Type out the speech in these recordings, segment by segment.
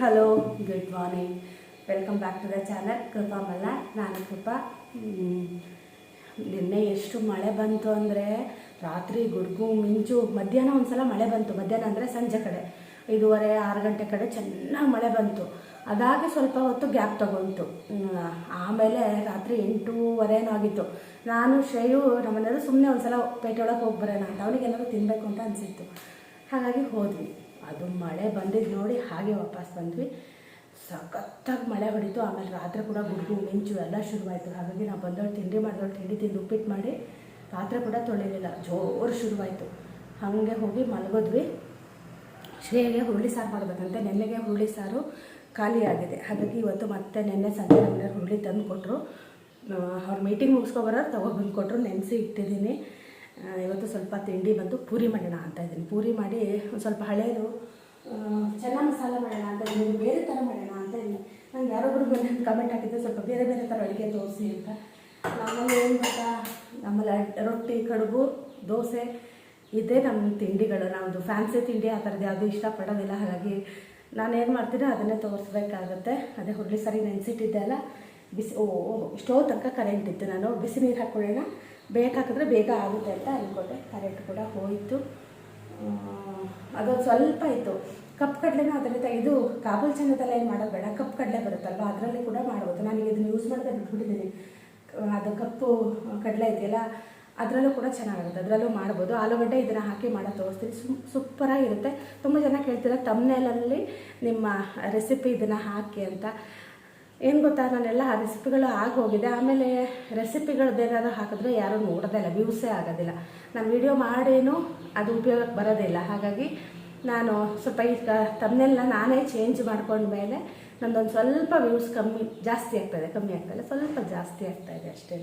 Hello good morning welcome back to the channel Krupa Malla ನಾನು ಕೃಪಾ. ನಿನ್ನೆ ಎಷ್ಟು ಮಳೆ ಬಂತು ಅಂದರೆ ರಾತ್ರಿ ಗುಡುಗು ಮಿಂಚು, ಮಧ್ಯಾಹ್ನ ಒಂದ್ಸಲ ಮಳೆ ಬಂತು. ಮಧ್ಯಾಹ್ನ ಅಂದರೆ ಸಂಜೆ ಕಡೆ. ಐದೂವರೆ, ಆರು ಗಂಟೆ ಕಡೆ ಚೆನ್ನಾಗಿ ಮಳೆ ಬಂತು. ಅದಾಗಿ ಸ್ವಲ್ಪ ಹೊತ್ತು ಗ್ಯಾಪ್ ತಗೊಂತು. ಆಮೇಲೆ ರಾತ್ರಿ ಎಂಟೂವರೆನೂ ಆಗಿತ್ತು. ನಾನು, ಶ್ರೇಯು, ನಮ್ಮನೆಯವರು ಸುಮ್ಮನೆ ಒಂದ್ಸಲ ಪೇಟೆ ಒಳಗೆ ಹೋಗಿ ಬರೋಣ ಅಂತ. ಅವನಿಗೆಲ್ಲರೂ ತಿನ್ನಬೇಕು ಅಂತ ಅನಿಸಿತ್ತು. ಹಾಗಾಗಿ ಹೋದ್ವಿ. ಅದು ಮಳೆ ಬಂದಿದ್ದು ನೋಡಿ ಹಾಗೆ ವಾಪಸ್ ಬಂದ್ವಿ. ಸಖತ್ತಾಗಿ ಮಳೆ ಹೊಡಿತು, ಆಮೇಲೆ ರಾತ್ರಿ ಕೂಡ ಗುಡುಗು ಮಿಂಚು ಎಲ್ಲ ಶುರುವಾಯಿತು. ಹಾಗಾಗಿ ನಾವು ಬಂದವಳು ತಿಂಡಿ ಮಾಡಿದವಳು ತಿಂಡಿ ತಿಂದು ಉಪ್ಪಿಟ್ಟು ಮಾಡಿ ರಾತ್ರಿ ಕೂಡ ತೊಳಿಲಿಲ್ಲ. ಜೋರು ಶುರುವಾಯಿತು. ಹಾಗೆ ಹೋಗಿ ಮಲಗೋದ್ವಿ. ಶ್ರೇಯಗೆ ಹುರುಳಿ ಸಾರು ಮಾಡಬೇಕಂತೆ. ನೆನ್ನೆಗೆ ಹುರುಳಿ ಸಾರು ಖಾಲಿಯಾಗಿದೆ ಹಾಗಾಗಿ ಇವತ್ತು ಮತ್ತೆ ನೆನ್ನೆ ಸಂಜೆ ನಮ್ಮನೆ ಹುರುಳಿ ತಂದು ಕೊಟ್ಟರು ಅವ್ರ ಮೀಟಿಂಗ್ ಮುಗಿಸ್ಕೊಬರೋರು ತೊಗೊಬಂದು ಕೊಟ್ಟರು ನೆನೆಸಿ ಇಟ್ಟಿದ್ದೀನಿ. ಇವತ್ತು ಸ್ವಲ್ಪ ತಿಂಡಿ ಬಂದು ಪೂರಿ ಮಾಡೋಣ ಅಂತ ಇದ್ದೀನಿ. ಪೂರಿ ಮಾಡಿ ಒಂದು ಸ್ವಲ್ಪ ಹಳೇದು ಚೆನ್ನಾಗಿ ಚೆನ್ನ ಮಸಾಲ ಮಾಡೋಣ ಅಂತ ಇದ್ದೀನಿ. ಬೇರೆ ಥರ ಮಾಡೋಣ ಅಂತ ಇದ್ದೀನಿ. ನಂಗೆ ಯಾರೊಬ್ಬರು ಬಂದು ಕಮೆಂಟ್ ಹಾಕಿದ್ದೆ ಸ್ವಲ್ಪ ಬೇರೆ ಬೇರೆ ಥರ ಅಡುಗೆ ತೋರಿಸಿ ಅಂತ. ನಮ್ಮಲ್ಲಿ ಏನು ಗೊತ್ತಾ? ನಮ್ಮಲ್ಲಿ ರೊಟ್ಟಿ ಕಡುಬು ದೋಸೆ ಇದೇ ನಮ್ಮ ತಿಂಡಿಗಳು. ನಮ್ಮದು ಫ್ಯಾನ್ಸಿ ತಿಂಡಿ ಆ ಥರದ್ದು ಯಾವುದು ಇಷ್ಟಪಡೋದಿಲ್ಲ. ಹಾಗಾಗಿ ನಾನು ಏನು ಮಾಡ್ತೀನೋ ಅದನ್ನೇ ತೋರಿಸ್ಬೇಕಾಗತ್ತೆ. ಅದೇ ಹುಡ್ಲಿ ಸರಿ ನೆನೆಸಿಟ್ಟಿದ್ದೆ ಅಲ್ಲ. ಬಿಸಿ ಓ, ಇಷ್ಟೋ ತನಕ ಕರೆಂಟ್ ಇತ್ತು. ನಾನು ಬಿಸಿ ನೀರು ಹಾಕ್ಕೊಳ್ಳೋಣ ಬೇಗ ಬೇಗ ಆಗುತ್ತೆ ಅಂತ ಅಂದ್ಕೊಂಡೆ ಕರೆಂಟ್ ಕೂಡ ಹೋಯಿತು. ಅದೊಂದು ಸ್ವಲ್ಪ ಇತ್ತು. ಕಪ್ ಕಡಲೆನೂ ಅದರಿಂದ ಇದು ಕಾಬೂಲ್ ಚನ್ನದಲ್ಲ ಏನು ಮಾಡೋದು ಬೇಡ. ಕಪ್ ಕಡಲೆ ಬರುತ್ತಲ್ವ? ಅದರಲ್ಲಿ ಕೂಡ ಮಾಡ್ಬೋದು. ನನಗೆ ಇದನ್ನು ಯೂಸ್ ಮಾಡೋದೇ ಬಿಟ್ಬಿಟ್ಟಿದ್ದೀನಿ. ಅದು ಕಪ್ಪು ಕಡಲೆ ಇದೆಯಲ್ಲ, ಅದರಲ್ಲೂ ಕೂಡ ಚೆನ್ನಾಗಿರುತ್ತೆ. ಅದರಲ್ಲೂ ಮಾಡ್ಬೋದು. ಆಲೂಗಡ್ಡೆ ಇದನ್ನು ಹಾಕಿ ಮಾಡೋ ತೋರಿಸ್ತೀನಿ. ಸು ಸೂಪರಾಗಿರುತ್ತೆ ತುಂಬ ಜನ ಕೇಳ್ತೀರ ತಮ್ಮನೇಲಲ್ಲಿ ನಿಮ್ಮ ರೆಸಿಪಿ ಇದನ್ನು ಹಾಕಿ ಅಂತ. ಏನು ಗೊತ್ತಾ, ನಾನೆಲ್ಲ ಆ ರೆಸಿಪಿಗಳು ಆಗೋಗಿದೆ ಆಮೇಲೆ ರೆಸಿಪಿಗಳು ಬೇರೆಯಾದ್ರು ಹಾಕಿದ್ರೆ ಯಾರೂ ನೋಡೋದೇ ಇಲ್ಲ ವ್ಯೂಸೇ ಆಗೋದಿಲ್ಲ. ನಾನು ವಿಡಿಯೋ ಮಾಡೇನು, ಅದು ಉಪಯೋಗಕ್ಕೆ ಬರೋದಿಲ್ಲ ಹಾಗಾಗಿ ನಾನು ಸ್ವಲ್ಪ ಈಗ ತಮ್ಮನೆಲ್ಲ ನಾನೇ ಚೇಂಜ್ ಮಾಡ್ಕೊಂಡ್ಮೇಲೆ ನಂದೊಂದು ಸ್ವಲ್ಪ ವ್ಯೂಸ್ ಕಮ್ಮಿ, ಜಾಸ್ತಿ ಆಗ್ತಾಯಿದೆ ಕಮ್ಮಿ ಆಗ್ತಾಯಿಲ್ಲ ಸ್ವಲ್ಪ ಜಾಸ್ತಿ ಆಗ್ತಾಯಿದೆ ಅಷ್ಟೇ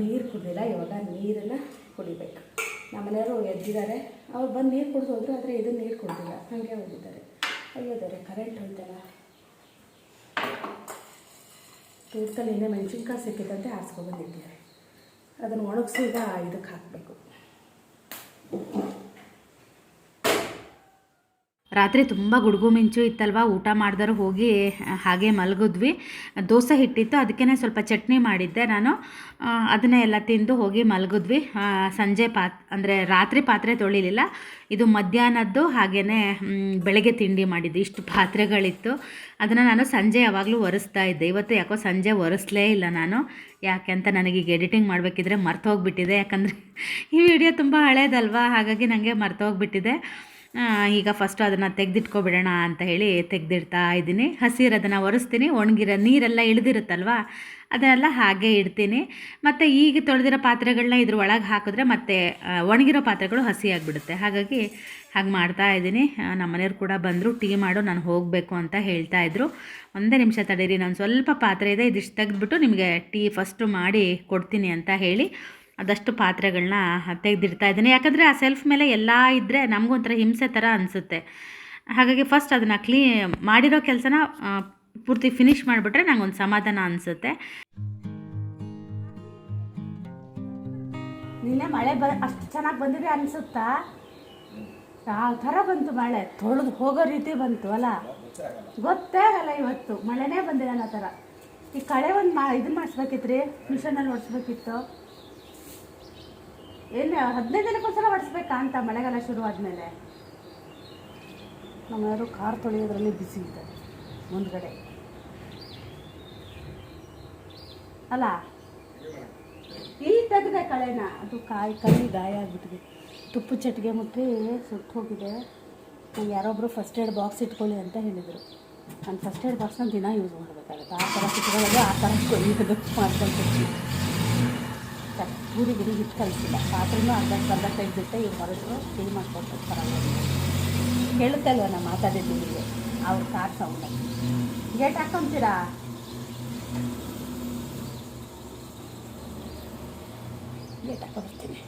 ನೀರು ಕುಡಿದಿಲ್ಲ, ಇವಾಗ ನೀರನ್ನು ಕುಡಿಬೇಕು. ನಮ್ಮನೆಯವರು ಎದ್ದಿದ್ದಾರೆ. ಅವ್ರು ಬಂದು ನೀರು ಕುಡಿದು ಆದರೆ ಇದು ನೀರು ಕುಡಿದಿಲ್ಲ. ಹಾಗೆ ಹೋಗಿದ್ದಾರೆ. ಅಯ್ಯೋದಾರೆ ಕರೆಂಟ್ ಹೋಯ್ತಲ್ಲ ತೋಟದಲ್ಲಿ ಇನ್ನೇ ಮೆಣಸಿನ್ಕಾಯಿ ಸಿಕ್ಕಿದಂತೆ ಆರಿಸ್ಕೊಬಂದಿಟ್ಟಿದ್ದಾರೆ ಅದನ್ನು ಒಣಗಿಸಿ ಇದಕ್ಕೆ ಹಾಕಬೇಕು. ರಾತ್ರಿ ತುಂಬ ಗುಡುಗು ಮಿಂಚು ಇತ್ತಲ್ವ, ಊಟ ಮಾಡಿದ್ರು ಹೋಗಿ ಹಾಗೆ ಮಲಗಿದ್ವಿ. ದೋಸೆ ಹಿಟ್ಟಿತ್ತು ಅದಕ್ಕೇ ಸ್ವಲ್ಪ ಚಟ್ನಿ ಮಾಡಿದ್ದೆ ನಾನು. ಅದನ್ನೇ ಎಲ್ಲ ತಿಂದು ಹೋಗಿ ಮಲಗಿದ್ವಿ. ಸಂಜೆ ಪಾತ್, ಅಂದರೆ ರಾತ್ರಿ ಪಾತ್ರೆ ತೊಳಿಲಿಲ್ಲ. ಇದು ಮಧ್ಯಾಹ್ನದ್ದು ಹಾಗೆಯೇ ಬೆಳಗ್ಗೆ ತಿಂಡಿ ಮಾಡಿದ್ದು. ಇಷ್ಟು ಪಾತ್ರೆಗಳಿತ್ತು. ಅದನ್ನು ನಾನು ಸಂಜೆ ಯಾವಾಗಲೂ ಒರೆಸ್ತಾ ಇದ್ದೆ. ಇವತ್ತು ಯಾಕೋ ಸಂಜೆ ಒರೆಸ್ಲೇ ಇಲ್ಲ ನಾನು. ಯಾಕೆ ಅಂತ ನನಗೀಗ ಎಡಿಟಿಂಗ್ ಮಾಡಬೇಕಿದ್ರೆ ಮರ್ತೋಗ್ಬಿಟ್ಟಿದೆ. ಯಾಕಂದರೆ ಈ ವಿಡಿಯೋ ತುಂಬ ಹಳೇದಲ್ವಾ? ಹಾಗಾಗಿ ನನಗೆ ಮರ್ತೋಗ್ಬಿಟ್ಟಿದೆ. ಈಗ ಫಸ್ಟು ಅದನ್ನು ತೆಗೆದಿಟ್ಕೊಬಿಡೋಣ ಅಂತ ಹೇಳಿ ತೆಗೆದಿಡ್ತಾ ಇದ್ದೀನಿ. ಹಸಿರೋದನ್ನು ಒರೆಸ್ತೀನಿ. ಒಣಗಿರೋ ನೀರೆಲ್ಲ ಇಳಿದಿರುತ್ತಲ್ವ? ಅದನ್ನೆಲ್ಲ ಹಾಗೆ ಇಡ್ತೀನಿ. ಮತ್ತು ಈಗ ತೊಳೆದಿರೋ ಪಾತ್ರೆಗಳನ್ನ ಇದ್ರ ಒಳಗೆ ಹಾಕಿದ್ರೆ ಮತ್ತೆ ಒಣಗಿರೋ ಪಾತ್ರೆಗಳು ಹಸಿ ಆಗಿಬಿಡುತ್ತೆ. ಹಾಗಾಗಿ ಹಾಗೆ ಮಾಡ್ತಾ ಇದ್ದೀನಿ. ನಮ್ಮ ಮನೆಯವ್ರು ಕೂಡ ಬಂದರು, ಟೀ ಮಾಡು, ನಾನು ಹೋಗಬೇಕು ಅಂತ ಹೇಳ್ತಾ ಇದ್ರು. ಒಂದೇ ನಿಮಿಷ ತಡೀರಿ. ನಾನು ಸ್ವಲ್ಪ ಪಾತ್ರೆ ಇದೆ, ಇದಿಷ್ಟು ತೆಗೆದ್ಬಿಟ್ಟು ನಿಮಗೆ ಟೀ ಫಸ್ಟು ಮಾಡಿ ಕೊಡ್ತೀನಿ ಅಂತ ಹೇಳಿ ಅದಷ್ಟು ಪಾತ್ರೆಗಳನ್ನ ತೆಗೆದಿಡ್ತಾ ಇದ್ದೀನಿ. ಯಾಕಂದರೆ ಆ ಸೆಲ್ಫ್ ಮೇಲೆ ಎಲ್ಲ ಇದ್ದರೆ ನಮಗೊಂಥರ ಹಿಂಸೆ ಥರ ಅನಿಸುತ್ತೆ. ಹಾಗಾಗಿ ಫಸ್ಟ್ ಅದನ್ನು ಕ್ಲೀ ಮಾಡಿರೋ ಕೆಲಸನ ಪೂರ್ತಿ ಫಿನಿಶ್ ಮಾಡಿಬಿಟ್ರೆ ಒಂದು ಸಮಾಧಾನ ಅನಿಸುತ್ತೆ. ನಿನ್ನೆ ಮಳೆ ಬ, ಅಷ್ಟು ಚೆನ್ನಾಗಿ ಬಂದಿದೆ ಅನಿಸುತ್ತಾ? ಯಾವ ಥರ ಬಂತು ಮಳೆ? ತೊಳೆದು ಹೋಗೋ ರೀತಿ ಬಂತು ಅಲ್ಲ? ಗೊತ್ತೇ ಆಗಲ್ಲ ಇವತ್ತು. ಮಳೆನೇ ಬಂದಿಲ್ಲ ಅನ್ನೋ ಥರ. ಈ ಕಳೆ ಒಂದು ಮಾ ಇದನ್ನ ಮಾಡಿಸ್ಬೇಕಿತ್ತು ರೀ ಮಿಷನಲ್ಲಿ ಹೊಡ್ಸ್ಬೇಕಿತ್ತು ಏನು ಹದಿನೈದು ದಿನಕ್ಕೊಂದ್ಸಲ ಹೊಡಿಸ್ಬೇಕಾ ಅಂತ ಮಳೆಗಾಲ ಶುರು ಆದಮೇಲೆ? ನಮ್ಮೆಲ್ಲರೂ ಕಾರ್ ತೊಳೆಯೋದ್ರಲ್ಲಿ ಬಿಸಿ ಇದ್ದಾರೆ, ಮುಂದ್ಗಡೆ. ಅಲ್ಲ, ಇಲ್ಲಿ ತೆಗೆದೆ ಕಳೆನ, ಅದು ಕಾಯಿ ಕೈ ಗಾಯ ಆಗಿಬಿಟ್ಟಿದೆ. ತುಪ್ಪ ಚಟ್ಗೆ ಮುಟ್ಟಿ ಸುಟ್ಟು ಹೋಗಿದೆ. ಯಾರೊಬ್ಬರು ಫಸ್ಟ್ ಏಡ್ ಬಾಕ್ಸ್ ಇಟ್ಕೊಳ್ಳಿ ಅಂತ ಹೇಳಿದರು. ನಾನು ಫಸ್ಟ್ ಏಡ್ ಬಾಕ್ಸ್ನ ದಿನ ಯೂಸ್ ಮಾಡಬೇಕಾಗುತ್ತೆ. ಆ ಥರ ಇಟ್ಕೊಳ್ಳೋದು ಆ ಥರ ಕೊಯ್ಯೋದು ಮಾಡ್ಕೊಂಡ್ಬಿಟ್ಟು ಪೂರಿ ಗುಡಿ ಹಿಟ್ಟು ಕಲಿಸಿಲ್ಲ ಪಾತ್ರೆನೂ ಅರ್ಧ ಅರ್ಧ ತೆಗೆದಿಟ್ಟೆ ಇವ್ರು ಹೊರಟರು. ಟೀ ಮಾಡ್ಕೊಂಡು ಪರವಾಗಿಲ್ಲ. ಕೇಳುತ್ತಲ್ವ ನಾನು ಮಾತಾಡಿದ್ದು ಮಾತಾಡಿದ್ದೀನಿ ಅವ್ರ ಕಾರ್ ಸೌಂಡ್ ಗೇಟ್ ಹಾಕೊಂತೀರಾ? ಗೇಟ್ ಹಾಕೊಂಡ್ಬಿಡ್ತೀನಿ.